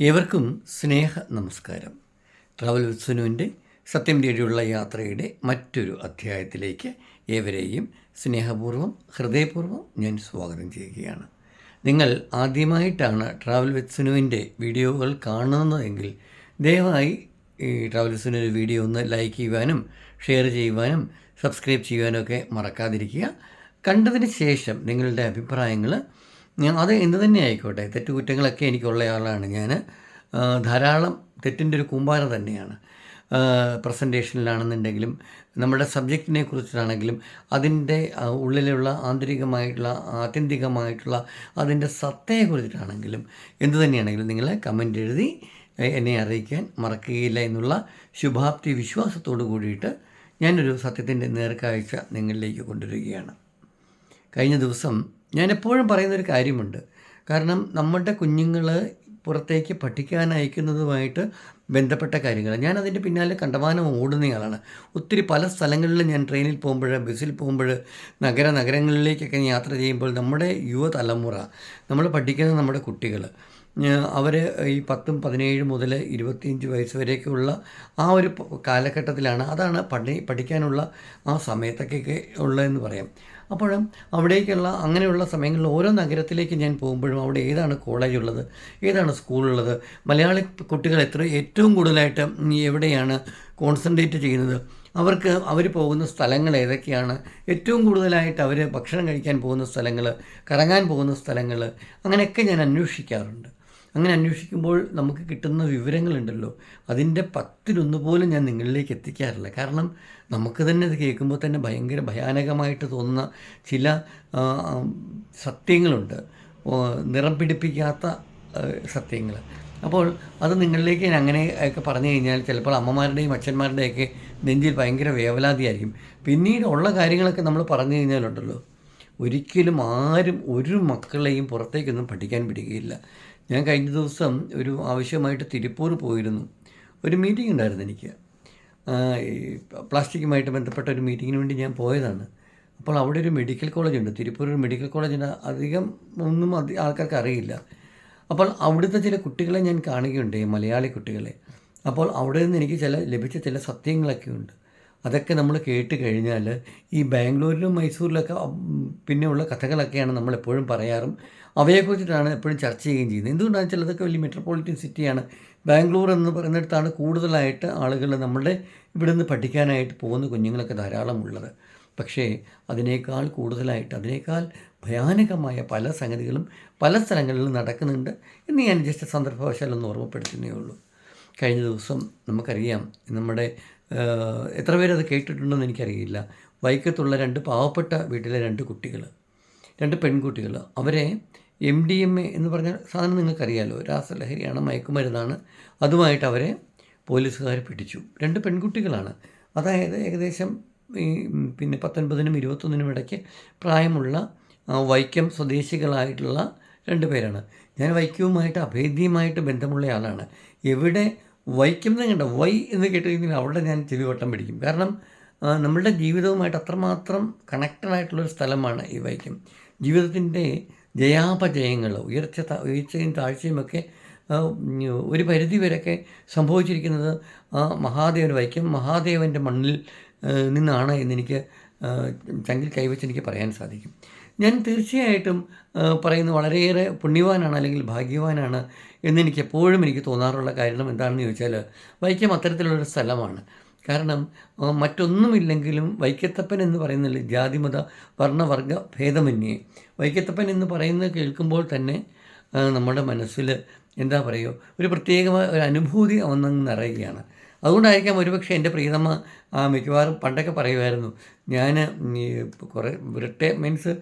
ഏവർക്കും സ്നേഹ നമസ്കാരം. ട്രാവൽ വിത്സുനുവിന്റെ സത്യം തേടിയുള്ള യാത്രയുടെ മറ്റൊരു അധ്യായത്തിലേക്ക് ഏവരെയും സ്നേഹപൂർവം ഹൃദയപൂർവം ഞാൻ സ്വാഗതം ചെയ്യുകയാണ്. നിങ്ങൾ ആദ്യമായിട്ടാണ് ട്രാവൽ വിത്സുനുവിന്റെ വീഡിയോകൾ കാണുന്നതെങ്കിൽ ദയവായി ഈ ട്രാവൽ വിത്സുനുവിന്റെ വീഡിയോ ഒന്ന് ലൈക്ക് ചെയ്യുവാനും ഷെയർ ചെയ്യുവാനും സബ്സ്ക്രൈബ് ചെയ്യുവാനും ഒക്കെ മറക്കാതിരിക്കുക. കണ്ടതിന് ശേഷം നിങ്ങളുടെ അഭിപ്രായങ്ങൾ ഞാൻ അത് എന്ത് തന്നെ ആയിക്കോട്ടെ തെറ്റുകുറ്റങ്ങളൊക്കെ എനിക്കുള്ള ആളാണ് ഞാൻ ധാരാളം തെറ്റിന്റെ ഒരു കൂമ്പാരം തന്നെയാണ്. പ്രസന്റേഷനിലാണെന്നുണ്ടെങ്കിലും നമ്മുടെ സബ്ജക്റ്റിനെ കുറിച്ചിട്ടാണെങ്കിലും അതിന്റെ ഉള്ളിലുള്ള ആന്തരികമായിട്ടുള്ള ആത്യന്തികമായിട്ടുള്ള അതിന്റെ സത്തയെ കുറിച്ചിട്ടാണെങ്കിലും എന്തു തന്നെയാണെങ്കിലും നിങ്ങൾ കമന്റ് എഴുതി എന്നെ അറിയിക്കാൻ മറക്കുകയില്ല എന്നുള്ള ശുഭാപ്തി വിശ്വാസത്തോടു കൂടിയിട്ട് ഞാനൊരു സത്യത്തിന്റെ നേർക്കാഴ്ച നിങ്ങളിലേക്ക് കൊണ്ടുവരികയാണ്. കഴിഞ്ഞ ദിവസം ഞാൻ എപ്പോഴും പറയുന്നൊരു കാര്യമുണ്ട്. കാരണം നമ്മുടെ കുഞ്ഞുങ്ങൾ പുറത്തേക്ക് പഠിക്കാൻ അയക്കുന്നതുമായിട്ട് ബന്ധപ്പെട്ട കാര്യങ്ങൾ ഞാൻ അതിന്റെ പിന്നാലെ കണ്ടമാനം ഓടുന്നയാളാണ് ഒത്തിരി പല സ്ഥലങ്ങളിൽ ഞാൻ ട്രെയിനിൽ പോകുമ്പോൾ ബസ്സിൽ പോകുമ്പോൾ നഗര നഗരങ്ങളിലേക്കൊക്കെ യാത്ര ചെയ്യുമ്പോൾ നമ്മുടെ യുവതലമുറ നമ്മൾ പഠിക്കുന്ന നമ്മുടെ കുട്ടികൾ അവർ ഈ പത്തും പതിനേഴ് മുതൽ ഇരുപത്തിയഞ്ച് വയസ്സ് വരെയൊക്കെയുള്ള ആ ഒരു കാലഘട്ടത്തിലാണ് അതാണ് പഠി പഠിക്കാനുള്ള ആ സമയത്തൊക്കെ ഉള്ളതെന്ന് പറയാം. അപ്പോഴും അവിടേക്കുള്ള അങ്ങനെയുള്ള സമയങ്ങളിൽ ഓരോ നഗരത്തിലേക്ക് ഞാൻ പോകുമ്പോഴും അവിടെ ഏതാണ് കോളേജ് ഉള്ളത് ഏതാണ് സ്കൂളുള്ളത് മലയാളി കുട്ടികൾ എത്ര ഏറ്റവും കൂടുതലായിട്ട് എവിടെയാണ് കോൺസെൻട്രേറ്റ് ചെയ്യുന്നത് അവർക്ക് അവർ പോകുന്ന സ്ഥലങ്ങൾ ഏതൊക്കെയാണ് ഏറ്റവും കൂടുതലായിട്ട് അവർ ഭക്ഷണം കഴിക്കാൻ പോകുന്ന സ്ഥലങ്ങൾ കറങ്ങാൻ പോകുന്ന സ്ഥലങ്ങൾ അങ്ങനെയൊക്കെ ഞാൻ അന്വേഷിക്കാറുണ്ട്. അങ്ങനെ അന്വേഷിക്കുമ്പോൾ നമുക്ക് കിട്ടുന്ന വിവരങ്ങളുണ്ടല്ലോ. അതിന്റെ പത്തിലൊന്ന് പോലും ഞാൻ നിങ്ങളിലേക്ക് എത്തിക്കാറില്ല. കാരണം നമുക്ക് തന്നെ ഇത് കേൾക്കുമ്പോൾ തന്നെ ഭയങ്കര ഭയാനകമായിട്ട് തോന്നുന്ന ചില സത്യങ്ങളുണ്ട്. നിറം പിടിപ്പിക്കാത്ത സത്യങ്ങൾ അപ്പോൾ അത് നിങ്ങളിലേക്ക് ഞാൻ അങ്ങനെ ഒക്കെ പറഞ്ഞു കഴിഞ്ഞാൽ ചിലപ്പോൾ അമ്മമാരുടെയും അച്ഛന്മാരുടെയൊക്കെ നെഞ്ചിൽ ഭയങ്കര വേവലാതിയായിരിക്കും. പിന്നീട് ഉള്ള കാര്യങ്ങളൊക്കെ നമ്മൾ പറഞ്ഞു കഴിഞ്ഞാലുണ്ടല്ലോ. ഒരിക്കലും ആരും ഒരു മക്കളെയും പുറത്തേക്കൊന്നും പഠിക്കാൻ വിടുകയില്ല. ഞാൻ കഴിഞ്ഞ ദിവസം ഒരു ആവശ്യമായിട്ട് തിരുപ്പൂർ പോയിരുന്നു. ഒരു മീറ്റിംഗ് ഉണ്ടായിരുന്നു എനിക്ക്. പ്ലാസ്റ്റിക്കുമായിട്ട് ബന്ധപ്പെട്ട ഒരു മീറ്റിങ്ങിന് വേണ്ടി ഞാൻ പോയതാണ്. അപ്പോൾ അവിടെ ഒരു മെഡിക്കൽ കോളേജ് ഉണ്ട്. തിരുപ്പൂർ ഒരു മെഡിക്കൽ കോളേജുണ്ട് അധികം ഒന്നും ആൾക്കാർക്ക് അറിയില്ല. അപ്പോൾ അവിടുത്തെ ചില കുട്ടികളെ ഞാൻ കാണുകയുണ്ട് മലയാളി കുട്ടികളെ. അപ്പോൾ അവിടെ നിന്ന് എനിക്ക് ചില ലഭിച്ച ചില സത്യങ്ങളൊക്കെ ഉണ്ട് അതൊക്കെ നമ്മൾ കേട്ട് കഴിഞ്ഞാൽ ഈ ബാംഗ്ലൂരിലും മൈസൂരിലൊക്കെ പിന്നെയുള്ള കഥകളൊക്കെയാണ് നമ്മൾ എപ്പോഴും പറയാറും. അവയെക്കുറിച്ചിട്ടാണ് എപ്പോഴും ചർച്ച ചെയ്യുകയും ചെയ്യുന്നത്. എന്തുകൊണ്ടാണെന്ന് വെച്ചാൽ അതൊക്കെ വലിയ മെട്രോപൊളിറ്റൻ സിറ്റിയാണ് ബാംഗ്ലൂർ എന്ന് പറയുന്നിടത്താണ് കൂടുതലായിട്ട് ആളുകൾ നമ്മുടെ ഇവിടെ നിന്ന് പഠിക്കാനായിട്ട് പോകുന്ന കുഞ്ഞുങ്ങളൊക്കെ ധാരാളം ഉള്ളത്. പക്ഷേ അതിനേക്കാൾ കൂടുതലായിട്ട് അതിനേക്കാൾ ഭയാനകമായ പല സംഗതികളും പല സ്ഥലങ്ങളിലും നടക്കുന്നുണ്ട് എന്ന് ഞാൻ ജസ്റ്റ് സന്ദർഭവശാലൊന്ന് ഓർമ്മപ്പെടുത്തുന്നേ ഉള്ളൂ. കഴിഞ്ഞ ദിവസം നമുക്കറിയാം നമ്മുടെ എത്ര പേരത് കേട്ടിട്ടുണ്ടെന്ന് എനിക്കറിയില്ല. വൈക്കത്തുള്ള രണ്ട് പാവപ്പെട്ട വീട്ടിലെ രണ്ട് കുട്ടികൾ രണ്ട് പെൺകുട്ടികൾ അവരെ എം ഡി എം എ എന്ന് പറഞ്ഞ സാധനം നിങ്ങൾക്കറിയാലോ? രാസലഹരിയാണ് മയക്കുമരുന്നാണ്. അതുമായിട്ട് അവരെ പോലീസുകാർ പിടിച്ചു. രണ്ട് പെൺകുട്ടികളാണ്. അതായത് ഏകദേശം ഈ പിന്നെ പത്തൊൻപതിനും ഇരുപത്തൊന്നിനും ഇടയ്ക്ക് പ്രായമുള്ള വൈക്കം സ്വദേശികളായിട്ടുള്ള രണ്ട് പേരാണ്. ഞാൻ വൈക്കവുമായിട്ട് അഭേദ്യമായിട്ട് ബന്ധമുള്ള ആളാണ്. എവിടെ വൈക്കം കണ്ട വൈ എന്ന് കേട്ട് കഴിഞ്ഞാൽ അവിടെ ഞാൻ ചെവി വട്ടം പിടിക്കും. കാരണം നമ്മളുടെ ജീവിതവുമായിട്ട് അത്രമാത്രം കണക്റ്റഡ് ആയിട്ടുള്ളൊരു സ്ഥലമാണ് ഈ വൈക്കം. ജീവിതത്തിന്റെ ജയാപജയങ്ങൾ ഉയർച്ച ഉയർച്ചയും താഴ്ചയുമൊക്കെ ഒരു പരിധി വരെയൊക്കെ സംഭവിച്ചിരിക്കുന്നത് ആ മഹാദേവൻ വൈക്കം മഹാദേവന്റെ മണ്ണിൽ നിന്നാണ് എന്നെനിക്ക് ചങ്കിൽ കൈവച്ച് എനിക്ക് പറയാൻ സാധിക്കും. ഞാൻ തീർച്ചയായിട്ടും പറയുന്നത് വളരെയേറെ പുണ്യവാനാണ് അല്ലെങ്കിൽ ഭാഗ്യവാനാണ് എന്നെനിക്ക് എപ്പോഴും എനിക്ക് തോന്നാറുള്ള കാരണം എന്താണെന്ന് ചോദിച്ചാൽ വൈക്കം അത്തരത്തിലുള്ളൊരു സ്ഥലമാണ്. കാരണം മറ്റൊന്നുമില്ലെങ്കിലും വൈക്കത്തപ്പൻ എന്ന് പറയുന്നില്ല ജാതിമത വർണവർഗ ഭേദമന്യേ. വൈക്കത്തപ്പൻ എന്ന് പറയുന്നത് കേൾക്കുമ്പോൾ തന്നെ നമ്മുടെ മനസ്സിൽ എന്താ പറയുക ഒരു പ്രത്യേകമായ ഒരു അനുഭൂതി ഒന്നങ്ങ് നിറയുകയാണ്. അതുകൊണ്ടായിരിക്കാം ഒരുപക്ഷെ എന്റെ പ്രീതമ്മ മിക്കവാറും പണ്ടൊക്കെ പറയുമായിരുന്നു ഞാൻ കുറേ റിട്ടയർ മീൻസ്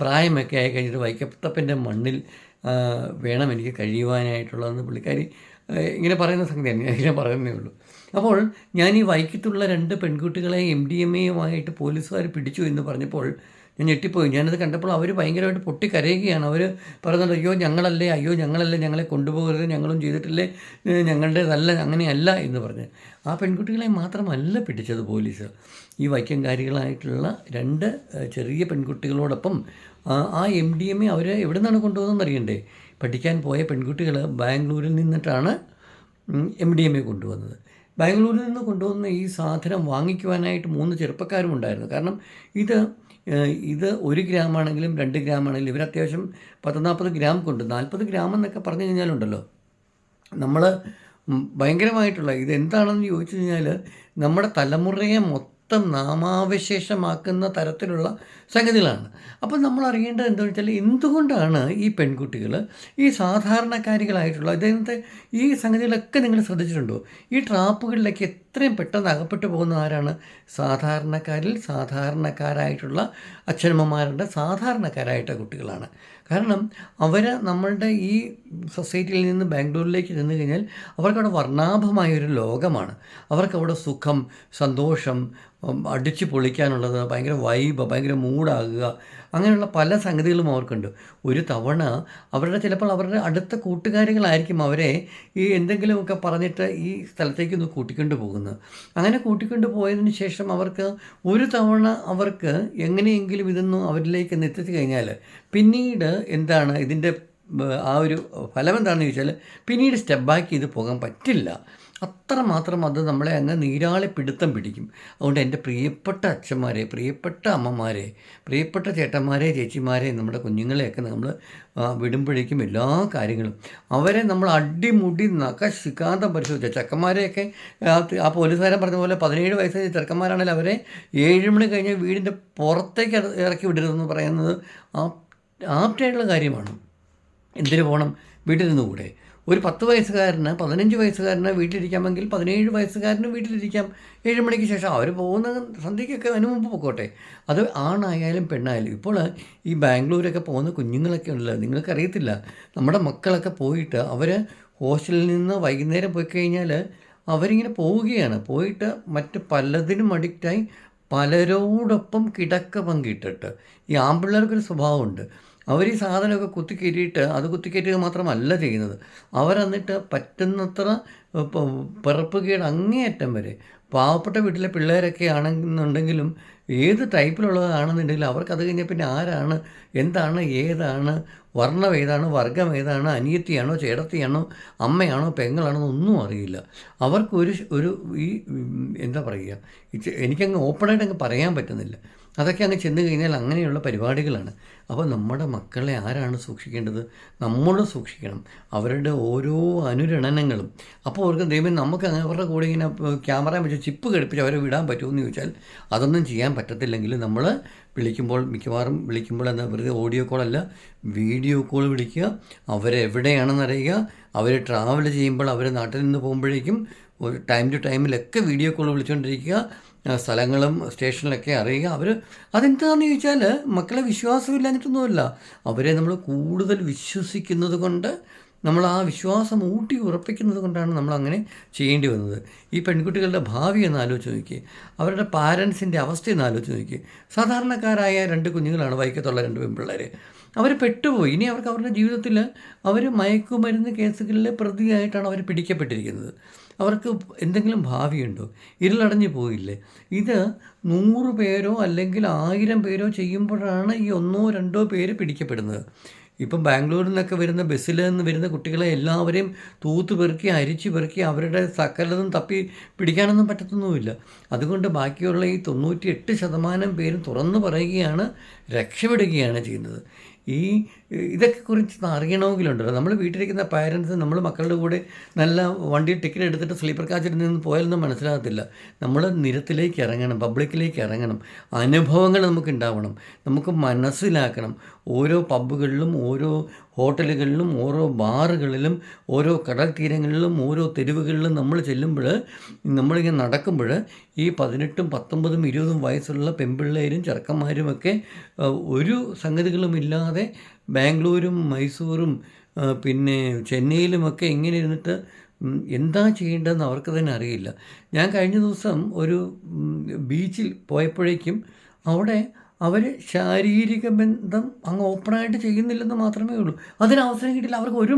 പ്രായമൊക്കെ ആയി കഴിഞ്ഞിട്ട് വൈക്കത്തപ്പന്റെ മണ്ണിൽ വേണം എനിക്ക് കഴിയുവാനായിട്ടുള്ളതെന്ന് പുള്ളിക്കാരി ഇങ്ങനെ പറയുന്ന സംഗതിയാണ്. ഞാൻ ഇങ്ങനെ പറയുന്നേ ഉള്ളൂ. അപ്പോൾ ഞാൻ ഈ വൈക്കത്തുള്ള രണ്ട് പെൺകുട്ടികളെ എം ഡി എം എയുമായിട്ട് പോലീസുകാർ പിടിച്ചു എന്ന് പറഞ്ഞപ്പോൾ ഞാൻ ഞെട്ടിപ്പോയി. ഞാനത് കണ്ടപ്പോൾ അവർ ഭയങ്കരമായിട്ട് പൊട്ടിക്കരയുകയാണ്. അവർ പറയുന്നുണ്ട് അയ്യോ ഞങ്ങളല്ലേ അയ്യോ ഞങ്ങളല്ലേ ഞങ്ങളെ കൊണ്ടുപോകരുത് ഞങ്ങളും ചെയ്തിട്ടില്ലേ ഞങ്ങളുടേതല്ല അങ്ങനെയല്ല എന്ന് പറഞ്ഞ്. ആ പെൺകുട്ടികളെ മാത്രമല്ല പിടിച്ചത് പോലീസ്. ഈ വൈക്കംകാരികളായിട്ടുള്ള രണ്ട് ചെറിയ പെൺകുട്ടികളോടൊപ്പം ആ- എം ഡി എം എ അവർ എവിടെ നിന്നാണ് കൊണ്ടുപോകുന്നതെന്ന് അറിയണ്ടേ? പഠിക്കാൻ പോയ പെൺകുട്ടികൾ ബാംഗ്ലൂരിൽ നിന്നിട്ടാണ് എം ഡി എം എ കൊണ്ടുവന്നത്. ബാംഗ്ലൂരിൽ നിന്ന് കൊണ്ടുവന്ന ഈ സാധനം വാങ്ങിക്കുവാനായിട്ട് മൂന്ന് ചെറുപ്പക്കാരും ഉണ്ടായിരുന്നു. കാരണം ഇത് ഇത് ഒരു ഗ്രാമാണെങ്കിലും രണ്ട് ഗ്രാമാണെങ്കിലും ഇവർ അത്യാവശ്യം പത്ത് നാൽപ്പത് ഗ്രാം കൊണ്ട് നാൽപ്പത് ഗ്രാം എന്നൊക്കെ പറഞ്ഞു കഴിഞ്ഞാലുണ്ടല്ലോ. നമ്മൾ ഭയങ്കരമായിട്ടുള്ള ഇതെന്താണെന്ന് ചോദിച്ചു കഴിഞ്ഞാൽ നമ്മുടെ തലമുറയെ മൊത്തം നാമാവശേഷമാക്കുന്ന തരത്തിലുള്ള സംഗതികളാണ്. അപ്പം നമ്മൾ അറിയേണ്ടത് എന്താണെന്ന് വെച്ചാൽ എന്തുകൊണ്ടാണ് ഈ പെൺകുട്ടികൾ ഈ സാധാരണക്കാരികളായിട്ടുള്ള ഇദ്ദേഹത്തെ ഈ സംഗതികളൊക്കെ നിങ്ങൾ ശ്രദ്ധിച്ചിട്ടുണ്ടോ? ഈ ട്രാപ്പുകളിലേക്ക് എത്രയും പെട്ടെന്ന് അകപ്പെട്ടു പോകുന്ന ആരാണ്? സാധാരണക്കാരിൽ സാധാരണക്കാരായിട്ടുള്ള അച്ഛനമ്മമാരുടെ സാധാരണക്കാരായിട്ട കുട്ടികളാണ്. കാരണം അവർ നമ്മളുടെ ഈ സൊസൈറ്റിയിൽ നിന്ന് ബാംഗ്ലൂരിലേക്ക് ചെന്ന് കഴിഞ്ഞാൽ അവർക്കവിടെ വർണാഭമായൊരു ലോകമാണ്. അവർക്കവിടെ സുഖം സന്തോഷം അടിച്ചു പൊളിക്കാനുള്ളത് ഭയങ്കര വൈബ് ഭയങ്കര മൂടാകുക അങ്ങനെയുള്ള പല സംഗതികളും അവർക്കുണ്ട്. ഒരു തവണ അവരുടെ ചിലപ്പോൾ അവരുടെ അടുത്ത കൂട്ടുകാരികളായിരിക്കും അവരെ ഈ എന്തെങ്കിലുമൊക്കെ പറഞ്ഞിട്ട് ഈ സ്ഥലത്തേക്ക് ഒന്ന് കൂട്ടിക്കൊണ്ട് പോകുന്നത്. അങ്ങനെ കൂട്ടിക്കൊണ്ട് പോയതിന് ശേഷം അവർക്ക് ഒരു തവണ അവർക്ക് എങ്ങനെയെങ്കിലും ഇതൊന്നും അവരിലേക്ക് എത്തിച്ചു കഴിഞ്ഞാൽ പിന്നീട് എന്താണ് ഇതിന്റെ ആ ഒരു ഫലം എന്താണെന്ന് ചോദിച്ചാൽ പിന്നീട് സ്റ്റെപ്പ് ബാക്ക് ചെയ്ത് പോകാൻ പറ്റില്ല. അത്രമാത്രം അത് നമ്മളെ അങ്ങ് നീരാളി പിടുത്തം പിടിക്കും. അതുകൊണ്ട് എന്റെ പ്രിയപ്പെട്ട അച്ഛന്മാരെ പ്രിയപ്പെട്ട അമ്മമാരെ പ്രിയപ്പെട്ട ചേട്ടന്മാരെ ചേച്ചിമാരെ നമ്മുടെ കുഞ്ഞുങ്ങളെയൊക്കെ നമ്മൾ വിടുമ്പോഴേക്കും എല്ലാ കാര്യങ്ങളും അവരെ നമ്മൾ അടിമുടി നഖ ശിക്കാന്തം പരിശോധിച്ച ചെക്കന്മാരെയൊക്കെ ആ, പോലീസുകാരൻ പറഞ്ഞ പോലെ പതിനേഴ് വയസ്സ് ചെറുക്കന്മാരാണെങ്കിൽ അവരെ ഏഴ് മണി കഴിഞ്ഞ് വീടിന്റെ പുറത്തേക്ക് ഇറ- ഇറക്കി വിടരുതെന്ന് പറയുന്നത് ആ ആപ്റ്റായിട്ടുള്ള കാര്യമാണ്. എന്തിനു പോകണം വീട്ടിൽ നിന്നുകൂടെ ഒരു പത്ത് വയസ്സുകാരന് പതിനഞ്ച് വയസ്സുകാരന് വീട്ടിലിരിക്കാമെങ്കിൽ പതിനേഴ് വയസ്സുകാരന് വീട്ടിലിരിക്കാം. ഏഴ് മണിക്ക് ശേഷം അവർ പോകുന്ന സന്ധ്യയ്ക്കൊക്കെ അതിന് മുമ്പ് പൊക്കോട്ടെ. അത് ആണായാലും പെണ്ണായാലും. ഇപ്പോൾ ഈ ബാംഗ്ലൂരൊക്കെ പോകുന്ന കുഞ്ഞുങ്ങളൊക്കെ ഉണ്ടല്ലോ നിങ്ങൾക്കറിയത്തില്ല. നമ്മുടെ മക്കളൊക്കെ പോയിട്ട് അവർ ഹോസ്റ്റലിൽ നിന്ന് വൈകുന്നേരം പോയി കഴിഞ്ഞാൽ അവരിങ്ങനെ പോവുകയാണ്. പോയിട്ട് മറ്റ് പലതിനും അഡിക്റ്റായി പലരോടൊപ്പം കിടക്ക പങ്കിട്ടിട്ട്. ഈ ആമ്പിള്ളേർക്കൊരു സ്വഭാവമുണ്ട്. അവർ ഈ സാധനമൊക്കെ കുത്തിക്കയറ്റിയിട്ട് അത് കുത്തിക്കയറ്റുക മാത്രമല്ല ചെയ്യുന്നത്. അവരെന്നിട്ട് പറ്റുന്നത്ര ഇപ്പം പിറപ്പ് കീട് അങ്ങേയറ്റം വരെ. പാവപ്പെട്ട വീട്ടിലെ പിള്ളേരൊക്കെ ആണെന്നുണ്ടെങ്കിലും ഏത് ടൈപ്പിലുള്ളതാണെന്നുണ്ടെങ്കിലും അവർക്ക് അത് കഴിഞ്ഞാൽ പിന്നെ ആരാണ് എന്താണ് ഏതാണ് വർണം ഏതാണ് വർഗം ഏതാണ് അനിയത്തിയാണോ ചേടത്തിയാണോ അമ്മയാണോ പെങ്ങളാണോ ഒന്നും അറിയില്ല. അവർക്കൊരു ഒരു ഈ എന്താ പറയുക എനിക്കങ്ങ് ഓപ്പണായിട്ട് അങ്ങ് പറയാൻ പറ്റുന്നില്ല. അതൊക്കെ അങ്ങ് ചെന്ന് കഴിഞ്ഞാൽ അങ്ങനെയുള്ള പരിപാടികളാണ്. അപ്പോൾ നമ്മുടെ മക്കളെ ആരാണ് സൂക്ഷിക്കേണ്ടത്? നമ്മൾ സൂക്ഷിക്കണം. അവരുടെ ഓരോ അനുരണനങ്ങളും. അപ്പോൾ അവർക്ക് ദൈവം നമുക്ക് അവരുടെ കൂടെ ഇങ്ങനെ ക്യാമറ വെച്ച് ചിപ്പ് ഘടിപ്പിച്ച് അവരെ വിടാൻ പറ്റുമെന്ന് ചോദിച്ചാൽ അതൊന്നും ചെയ്യാൻ പറ്റത്തില്ലെങ്കിൽ നമ്മൾ വിളിക്കുമ്പോൾ മിക്കവാറും വിളിക്കുമ്പോൾ എന്താ വെറുതെ ഓഡിയോ കോളല്ല വീഡിയോ കോൾ വിളിക്കുക അവരെവിടെയാണെന്ന് അറിയുക അവർ ട്രാവൽ ചെയ്യുമ്പോൾ അവർ നാട്ടിൽ നിന്ന് പോകുമ്പോഴേക്കും ഒരു ടൈം ടു ടൈമിലൊക്കെ വീഡിയോ കോൾ വിളിച്ചുകൊണ്ടിരിക്കുക സ്ഥലങ്ങളും സ്റ്റേഷനിലൊക്കെ അറിയുക. അവർ അതെന്താണെന്ന് ചോദിച്ചാൽ മക്കളെ വിശ്വാസമില്ലാഞ്ഞിട്ടൊന്നുമല്ല. അവരെ നമ്മൾ കൂടുതൽ വിശ്വസിക്കുന്നത് കൊണ്ട് നമ്മൾ ആ വിശ്വാസം ഊട്ടി ഉറപ്പിക്കുന്നത് കൊണ്ടാണ് നമ്മൾ അങ്ങനെ ചെയ്യേണ്ടി വന്നത്. ഈ പെൺകുട്ടികളുടെ ഭാവി എന്ന് ആലോചിച്ച് നോക്കി അവരുടെ പാരൻസിന്റെ അവസ്ഥ എന്ന് ആലോചിച്ച് നോക്കി സാധാരണക്കാരായ രണ്ട് കുഞ്ഞുങ്ങളാണ് വൈക്കത്തുള്ള രണ്ട് പെൺപിള്ളേർ അവർ പെട്ടുപോയി. ഇനി അവർക്ക് അവരുടെ ജീവിതത്തിൽ അവർ മയക്കുമരുന്ന് കേസുകളിലെ പ്രതിയായിട്ടാണ് അവർ പിടിക്കപ്പെട്ടിരിക്കുന്നത്. അവർക്ക് എന്തെങ്കിലും ഭാവിയുണ്ടോ? ഇരുളടഞ്ഞു പോയില്ലേ? ഇത് നൂറ് പേരോ അല്ലെങ്കിൽ ആയിരം പേരോ ചെയ്യുമ്പോഴാണ് ഈ ഒന്നോ രണ്ടോ പേര് പിടിക്കപ്പെടുന്നത്. ഇപ്പം ബാംഗ്ലൂരിൽ നിന്നൊക്കെ വരുന്ന ബസ്സിൽ നിന്ന് വരുന്ന കുട്ടികളെ എല്ലാവരെയും തൂത്ത് പെറുക്കി അരിച്ചു പെറുക്കി അവരുടെ സകലതും തപ്പി പിടിക്കാനൊന്നും പറ്റത്തൊന്നുമില്ല. അതുകൊണ്ട് ബാക്കിയുള്ള ഈ തൊണ്ണൂറ്റി എട്ട് ശതമാനം പേരും തുറന്നു പറയുകയാണ് രക്ഷപ്പെടുകയാണ് ചെയ്യുന്നത്. ഈ ഇതൊക്കെ കുറിച്ച് അറിയണമെങ്കിലുണ്ടല്ലോ. നമ്മൾ വീട്ടിലിരിക്കുന്ന പാരൻസ് നമ്മൾ മക്കളുടെ കൂടെ നല്ല വണ്ടി ടിക്കറ്റ് എടുത്തിട്ട് സ്ലീപ്പർ കാച്ചിൽ നിന്ന് പോയാലൊന്നും മനസ്സിലാകത്തില്ല. നമ്മൾ നിരത്തിലേക്ക് ഇറങ്ങണം പബ്ലിക്കിലേക്ക് ഇറങ്ങണം. അനുഭവങ്ങൾ നമുക്ക് ഉണ്ടാവണം. നമുക്ക് മനസ്സിലാക്കണം. ഓരോ പബ്ബുകളിലും ഓരോ ഹോട്ടലുകളിലും ഓരോ ബാറുകളിലും ഓരോ കടൽ തീരങ്ങളിലും ഓരോ തെരുവുകളിലും നമ്മൾ ചെല്ലുമ്പോൾ നമ്മളിങ്ങനെ നടക്കുമ്പോൾ ഈ പതിനെട്ടും പത്തൊമ്പതും ഇരുപതും വയസ്സുള്ള പെൺപിള്ളേരും ചെറുക്കന്മാരുമൊക്കെ ഒരു സംഗതികളും ഇല്ലാതെ ബാംഗ്ലൂരും മൈസൂരും പിന്നെ ചെന്നൈയിലുമൊക്കെ ഇങ്ങനെ ഇരുന്നിട്ട് എന്താ ചെയ്യേണ്ടതെന്ന് അവർക്ക് തന്നെ അറിയില്ല. ഞാൻ കഴിഞ്ഞ ദിവസം ഒരു ബീച്ചിൽ പോയപ്പോഴേക്കും അവിടെ അവർ ശാരീരിക ബന്ധം അങ്ങ് ഓപ്പണായിട്ട് ചെയ്യുന്നില്ലെന്ന് മാത്രമേ ഉള്ളൂ. അതിന് അവസരം കിട്ടില്ല. അവർക്ക് ഒരു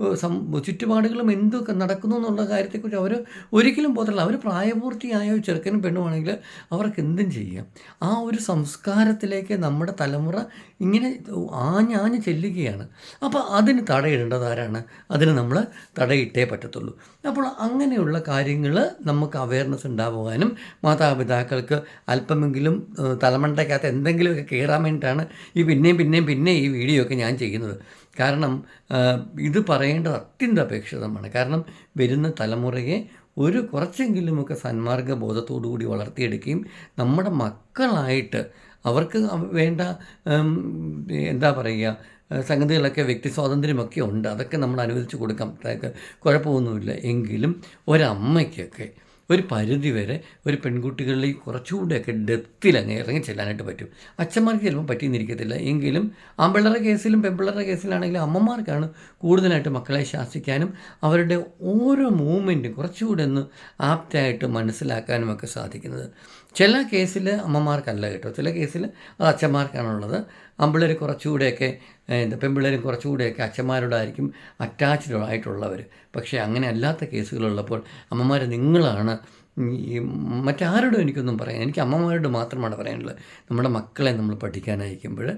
ഏഹ് സം ചുറ്റുപാടുകളും എന്തൊക്കെ നടക്കുന്നു എന്നുള്ള കാര്യത്തെക്കുറിച്ച് അവർ ഒരിക്കലും പോകത്തില്ല. അവർ പ്രായപൂർത്തിയായ ചെറുക്കനും പെണ്ണുമാണെങ്കിൽ അവർക്ക് എന്തും ചെയ്യാം. ആ ഒരു സംസ്കാരത്തിലേക്ക് നമ്മുടെ തലമുറ ഇങ്ങനെ ആഞ്ഞാഞ്ഞ് ചെല്ലുകയാണ്. അപ്പോൾ അതിന് തടയിടേണ്ടത് ആരാണ് അതിന് നമ്മൾ തടയിട്ടേ പറ്റത്തുള്ളൂ. അപ്പോൾ അങ്ങനെയുള്ള കാര്യങ്ങൾ നമുക്ക് അവയർനെസ് ഉണ്ടാവുവാനും മാതാപിതാക്കൾക്ക് അല്പമെങ്കിലും ഏഹ്, തലമണ്ടയ്ക്കകത്ത് എന്തെങ്കിലുമൊക്കെ കയറാൻ വേണ്ടിയിട്ടാണ് ഈ പിന്നെയും പിന്നെയും പിന്നെയും ഈ വീഡിയോ ഒക്കെ ഞാൻ ചെയ്യുന്നത്. കാരണം ഇത് പറയേണ്ടത് അത്യന്താപേക്ഷിതമാണ്. കാരണം വരുന്ന തലമുറയെ ഒരു കുറച്ചെങ്കിലുമൊക്കെ സന്മാർഗ ബോധത്തോടു കൂടി വളർത്തിയെടുക്കുകയും നമ്മുടെ മക്കളായിട്ട് അവർക്ക് വേണ്ട എന്താ പറയുക സംഗതികളൊക്കെ വ്യക്തി സ്വാതന്ത്ര്യമൊക്കെ ഉണ്ട്. അതൊക്കെ നമ്മൾ അനുവദിച്ച് കൊടുക്കാം. കുഴപ്പമൊന്നുമില്ല. എങ്കിലും ഒരമ്മയ്ക്കൊക്കെ ഒരു പരിധി വരെ ഒരു പെൺകുട്ടികളിൽ കുറച്ചുകൂടെയൊക്കെ ഡെപ്തിൽ അങ്ങ് ഇറങ്ങി ചെല്ലാനായിട്ട് പറ്റും. അച്ഛന്മാർക്ക് ചിലപ്പോൾ പറ്റിയെന്നിരിക്കത്തില്ല. എങ്കിലും ആൺപിള്ളേരുടെ കേസിലും പെൺപിള്ളേരുടെ കേസിലാണെങ്കിലും അമ്മമാർക്കാണ് കൂടുതലായിട്ട് മക്കളെ ശാസിക്കാനും അവരുടെ ഓരോ മൂവ്മെന്റും കുറച്ചുകൂടെ ഒന്ന് ആപ്റ്റായിട്ട് മനസ്സിലാക്കാനും ഒക്കെ സാധിക്കുന്നത്. ചില കേസിൽ അമ്മമാർക്കല്ല കേട്ടോ. ചില കേസിൽ അത് അച്ഛന്മാർക്കാണുള്ളത്. ആൺപിള്ളേർ കുറച്ചുകൂടെയൊക്കെ പെൺപിള്ളേരും കുറച്ചുകൂടെയൊക്കെ അച്ഛന്മാരോടായിരിക്കും അറ്റാച്ച്ഡ് ആയിട്ടുള്ളവർ പക്ഷേ അങ്ങനെ അല്ലാത്ത കേസുകളുള്ളപ്പോൾ അമ്മമാർ നിങ്ങളാണ് ഈ മറ്റാരോടും എനിക്കൊന്നും പറയാൻ എനിക്ക് അമ്മമാരോട് മാത്രമാണ് പറയാനുള്ളത്. നമ്മുടെ മക്കളെ നമ്മൾ പഠിക്കാൻ അയക്കുമ്പോൾ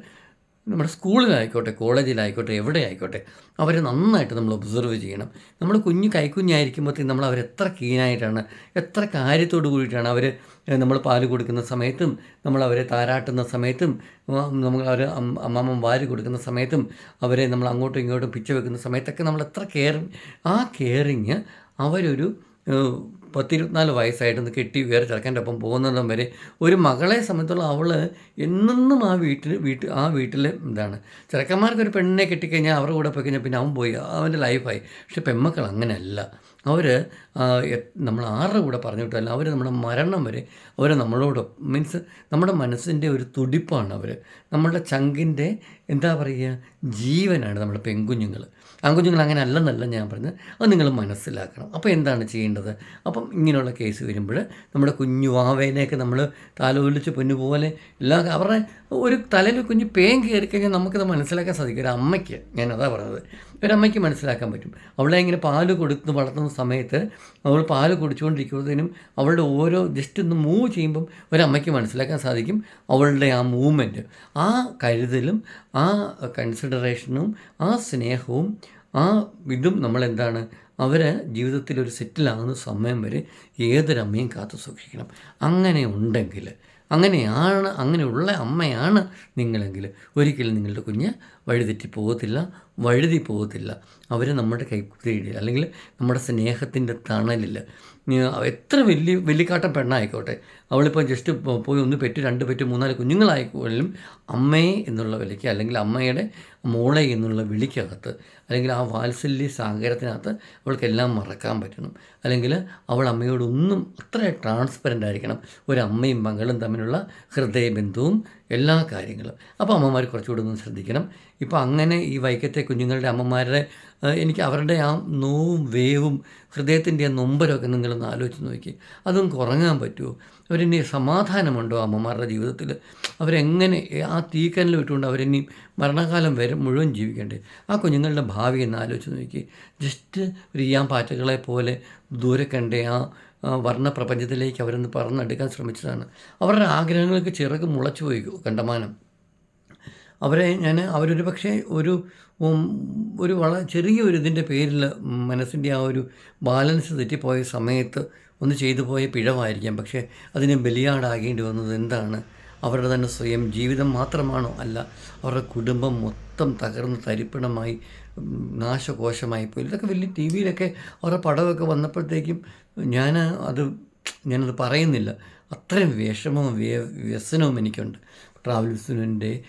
നമ്മുടെ സ്കൂളിലായിക്കോട്ടെ കോളേജിലായിക്കോട്ടെ എവിടെ ആയിക്കോട്ടെ അവരെ നന്നായിട്ട് നമ്മൾ ഒബ്സർവ് ചെയ്യണം. നമ്മൾ കുഞ്ഞ് കൈക്കുഞ്ഞായിരിക്കുമ്പോഴത്തേക്കും നമ്മൾ അവരെത്ര കീനായിട്ടാണ് എത്ര കാര്യത്തോട് കൂടിയിട്ടാണ് അവർ നമ്മൾ പാൽ കൊടുക്കുന്ന സമയത്തും നമ്മൾ അവരെ താരാട്ടുന്ന സമയത്തും നമ്മൾ അവർ അമ്മാമ്മ വാരി കൊടുക്കുന്ന സമയത്തും അവരെ നമ്മൾ അങ്ങോട്ടും ഇങ്ങോട്ടും പിച്ച വെക്കുന്ന സമയത്തൊക്കെ നമ്മൾ എത്ര കെയറിങ് ആ കെയറിങ് അവരൊരു പത്തിരുപത്തിനാല് വയസ്സായിട്ടൊന്ന് കെട്ടി വേറെ ചെറുക്കന്റെ ഒപ്പം പോകുന്നതും വരെ ഒരു മകളെ സംബന്ധിച്ചുള്ള അവൾ എന്നെന്നും ആ വീട്ടിൽ വീട്ടിൽ ആ വീട്ടിൽ എന്താണ് ചെറുക്കന്മാർക്ക് ഒരു പെണ്ണിനെ കെട്ടിക്കഴിഞ്ഞാൽ അവരുടെ കൂടെ പോയി കഴിഞ്ഞാൽ പിന്നെ അവൻ പോയി അവന്റെ ലൈഫായി. പക്ഷെ പെൺമക്കൾ അങ്ങനെയല്ല. അവർ നമ്മൾ ആരുടെ കൂടെ പറഞ്ഞു വിട്ടാലും അവർ നമ്മുടെ മരണം വരെ അവർ നമ്മളോട് മീൻസ് നമ്മുടെ മനസ്സിന്റെ ഒരു തുടിപ്പാണ് അവർ നമ്മളുടെ ചങ്കിന്റെ എന്താ പറയുക ജീവനാണ് നമ്മുടെ പെൺകുഞ്ഞുങ്ങൾ ആൺകുഞ്ഞുങ്ങൾ അങ്ങനെ അല്ലെന്നല്ല ഞാൻ പറഞ്ഞത്. അത് നിങ്ങൾ മനസ്സിലാക്കണം. അപ്പോൾ എന്താണ് ചെയ്യേണ്ടത്? അപ്പം ഇങ്ങനെയുള്ള കേസ് വരുമ്പോൾ നമ്മുടെ കുഞ്ഞു വാവേനെയൊക്കെ നമ്മൾ താലോലിച്ച് പൊന്നുപോലെ എല്ലാ അവരുടെ ഒരു തലയിൽ കുഞ്ഞ് പേൻ കയറി കഴിഞ്ഞാൽ നമുക്കത് മനസ്സിലാക്കാൻ സാധിക്കും. ഒരു അമ്മയ്ക്ക്. ഞാൻ അതാ പറഞ്ഞത്. ഒരമ്മയ്ക്ക് മനസ്സിലാക്കാൻ പറ്റും. അവളെ ഇങ്ങനെ പാൽ കൊടുത്ത് വളർത്തുന്ന സമയത്ത് അവൾ പാൽ കുടിച്ചുകൊണ്ടിരിക്കുന്നതിനും അവളുടെ ഓരോ ജസ്റ്റ് ഒന്ന് മൂവ് ചെയ്യുമ്പം ഒരമ്മയ്ക്ക് മനസ്സിലാക്കാൻ സാധിക്കും അവളുടെ ആ മൂവ്മെന്റ് ആ കരുതലും ആ കൺസിഡറേഷനും ആ സ്നേഹവും ആ ഇതും നമ്മളെന്താണ് അവർ ജീവിതത്തിൽ ഒരു സെറ്റിലാകുന്ന സമയം വരെ ഏതൊരമ്മയും കാത്തു സൂക്ഷിക്കണം അങ്ങനെ ഉണ്ടെങ്കിൽ അങ്ങനെയാണ് അങ്ങനെയുള്ള അമ്മയാണ് നിങ്ങളെങ്കിൽ. ഒരിക്കലും നിങ്ങളുടെ കുഞ്ഞ് വഴുതെറ്റി പോകത്തില്ല വഴുതി പോകത്തില്ല. അവർ നമ്മുടെ കൈക്കുത്തിയിൽ അല്ലെങ്കിൽ നമ്മുടെ സ്നേഹത്തിന്റെ തണലിൽ. എത്ര വലിയ വെല്ലിക്കാട്ടം പെണ്ണായിക്കോട്ടെ. അവളിപ്പോൾ ജസ്റ്റ് പോയി ഒന്ന് പെറ്റ് രണ്ട് പെറ്റ് മൂന്നാൽ കുഞ്ഞുങ്ങളായിക്കോളും അമ്മയെ എന്നുള്ള വിളിക്ക് അല്ലെങ്കിൽ അമ്മയുടെ മോളെ എന്നുള്ള വിളിക്കകത്ത് അല്ലെങ്കിൽ ആ വാത്സല്യ സാഗരത്തിനകത്ത് അവൾക്കെല്ലാം മറക്കാൻ പറ്റണം. അല്ലെങ്കിൽ അവൾ അമ്മയോടൊന്നും അത്ര ട്രാൻസ്പെറന്റ് ആയിരിക്കണം. ഒരു അമ്മയും മകളും തമ്മിലുള്ള ഹൃദയബന്ധവും എല്ലാ കാര്യങ്ങളും. അപ്പോൾ അമ്മമാർ കുറച്ചുകൂടി ഒന്ന് ശ്രദ്ധിക്കണം. ഇപ്പോൾ അങ്ങനെ ഈ വൈക്കത്തെ കുഞ്ഞുങ്ങളുടെ അമ്മമാരുടെ എനിക്ക് അവരുടെ ആ നോവും വേവും ഹൃദയത്തിന്റെ ആ നൊമ്പരമൊക്കെ നിങ്ങളൊന്ന് ആലോചിച്ച് നോക്കി. അതും കുറങ്ങാൻ പറ്റുമോ? അവരിനി സമാധാനമുണ്ടോ അമ്മമാരുടെ ജീവിതത്തിൽ? അവരെങ്ങനെ ആ തീക്കനിൽ വിട്ടുകൊണ്ട് അവരിനി മരണകാലം വരെ മുഴുവൻ ജീവിക്കേണ്ടേ? ആ കുഞ്ഞുങ്ങളുടെ ഭാവി എന്ന് ആലോചിച്ച് നോക്കി. ജസ്റ്റ് ഒരു ഈയാൻ പാറ്റകളെ പോലെ ദൂരെ കണ്ടേ ആ വർണ വർണപ്രപഞ്ചത്തിലേക്ക് അവരൊന്ന് പറന്നെടുക്കാൻ ശ്രമിച്ചതാണ്. അവരുടെ ആഗ്രഹങ്ങൾക്ക് ചിറക് മുളച്ചു പോയി കണ്ടമാനം. അവരെ ഞാൻ അവരൊരു പക്ഷേ ഒരു ഒരു വളരെ ചെറിയൊരു ഇതിന്റെ പേരിൽ മനസ്സിന്റെ ആ ഒരു ബാലൻസ് തെറ്റിപ്പോയ സമയത്ത് ഒന്ന് ചെയ്തു പോയ പിഴവായിരിക്കാം. പക്ഷേ അതിന് ബലിയാടാകേണ്ടി വന്നത് എന്താണ്? അവരുടെ തന്നെ സ്വയം ജീവിതം മാത്രമാണോ അല്ല അവരുടെ കുടുംബം മൊത്തം തകർന്ന് തരിപ്പണമായി നാശകോശമായി പോയി. ഇതൊക്കെ വലിയ ടി വിയിലൊക്കെ അവരുടെ പടമൊക്കെ വന്നപ്പോഴത്തേക്കും ഞാൻ അത് ഞാനത് പറയുന്നില്ല. അത്രയും വിഷമവും വ്യ- വ്യസനവും എനിക്കുണ്ട്. ട്രാവൽ വിസുവിന്റെ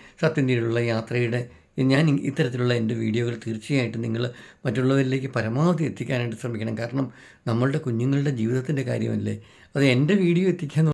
യാത്രയുടെ ഞാൻ ഇത്തരത്തിലുള്ള എന്റെ വീഡിയോകൾ തീർച്ചയായിട്ടും നിങ്ങൾ മറ്റുള്ളവരിലേക്ക് പരമാവധി എത്തിക്കാനായിട്ട് ശ്രമിക്കണം. കാരണം നമ്മളുടെ കുഞ്ഞുങ്ങളുടെ ജീവിതത്തിന്റെ കാര്യമല്ലേ? അത് എന്റെ വീഡിയോ എത്തിക്കാൻ